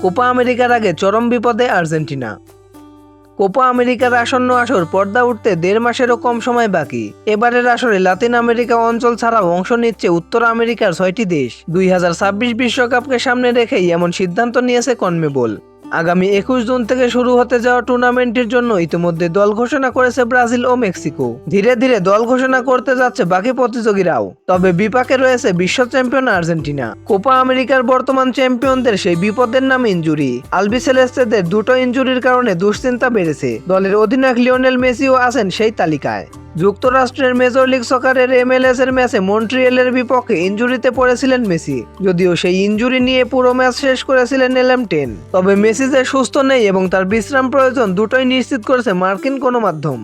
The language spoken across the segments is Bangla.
কোপা আমেরিকার আগে চরম বিপদে আর্জেন্টিনা। কোপা আমেরিকার আসন্ন আসর পর্দা উঠতে দেড় মাসেরও কম সময় বাকি। এবারের আসরে লাতিন আমেরিকা অঞ্চল ছাড়াও অংশ নিচ্ছে উত্তর আমেরিকার ছয়টি দেশ। দুই বিশ্বকাপকে সামনে রেখেই এমন সিদ্ধান্ত নিয়েছে কনমেবল। আগামী একুশ জুন থেকে শুরু হতে যাওয়া টুর্নামেন্টের জন্য ইতিমধ্যে দল ঘোষণা করেছে ব্রাজিল ও মেক্সিকো। ধীরে ধীরে দল ঘোষণা করতে যাচ্ছে বাকি প্রতিযোগীরাও। তবে বিপাকে রয়েছে বিশ্ব চ্যাম্পিয়ন আর্জেন্টিনা। কোপা আমেরিকার বর্তমান চ্যাম্পিয়নদের সেই বিপদের নাম ইঞ্জুরি আলবিসেলেস্তেদের দুটো ইঞ্জুরির কারণে দুশ্চিন্তা বেড়েছে। দলের অধিনায়ক লিওনেল মেসিও আছেন সেই তালিকায়। যুক্তরাষ্ট্রের মেজর লিগ সকারের এমএলএস এর ম্যাচে মন্ট্রিয়েলের বিপক্ষে ইঞ্জুরিতে পড়েছিলেন মেসি, যদিও সেই ইঞ্জুরি নিয়ে পুরো ম্যাচ শেষ করেছিলেন এলএম টেন। তবে মেসি যে সুস্থ নেই এবং তার বিশ্রাম প্রয়োজন দুটোই নিশ্চিত করেছে মার্কিন কোনো মাধ্যম।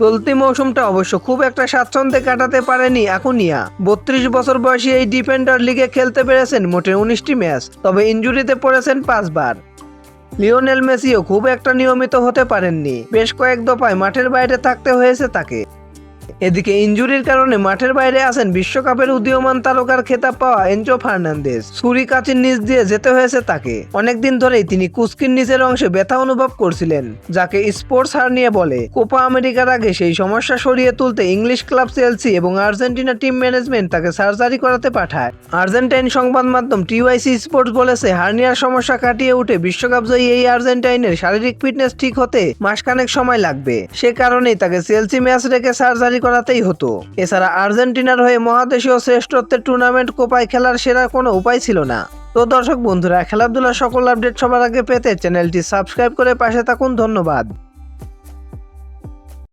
চলতি মৌসুমটা অবশ্য খুব একটা স্বাচ্ছন্দ্যে কাটাতে পারেনি আকুনিয়া বত্রিশ বছর বয়সী এই ডিফেন্ডার লিগে খেলতে পেরেছেন মোটে উনিশটি ম্যাচ, তবে ইঞ্জুরিতে পড়েছেন পাঁচবার। লিওনেল মেসিও খুব একটা নিয়মিত হতে পারেননি। বেশ কয়েক দফায় মাঠের বাইরে থাকতে হয়েছে তাকে। এদিকে ইঞ্জুরির কারণে মাঠের বাইরে আছেন বিশ্বকাপের উদীয়মান তারকার খেতাব পাওয়া এনজো ফার্নান্দেজ। ছুরি কাচির নিচ দিয়ে যেতে হয়েছে তাকে। অনেকদিন ধরেই তিনি কুস্কির নিচের অংশে ব্যথা অনুভব করছিলেন, যাকে স্পোর্টস হার্নিয়া বলে। কোপা আমেরিকার আগে সেই সমস্যা সরিয়ে তুলতে ইংলিশ ক্লাব চেলসি এবং আর্জেন্টিনা টিম ম্যানেজমেন্ট তাকে সার্জারি করাতে পাঠায়। আর্জেন্টাইন সংবাদ মাধ্যম টিওয়াইসি স্পোর্টস বলেছে, হার্নিয়ার সমস্যা কাটিয়ে উঠে বিশ্বকাপ জয়ী এই আর্জেন্টাইনের শারীরিক ফিটনেস ঠিক হতে মাসখানেক সময় লাগবে। সে কারণেই তাকে চেলসি ম্যাচ রেখে সার্জারি করাতেই হতো। এছাড়া আর্জেন্টিনার হয়ে মহাদেশীয় শ্রেষ্ঠত্বের টুর্নামেন্ট কোপায় খেলার সেরা কোনো উপায় ছিল না। তো দর্শক বন্ধুরা, খেলাধুলার সকল আপডেট সবার আগে পেতে চ্যানেলটি সাবস্ক্রাইব করে পাশে থাকুন। ধন্যবাদ।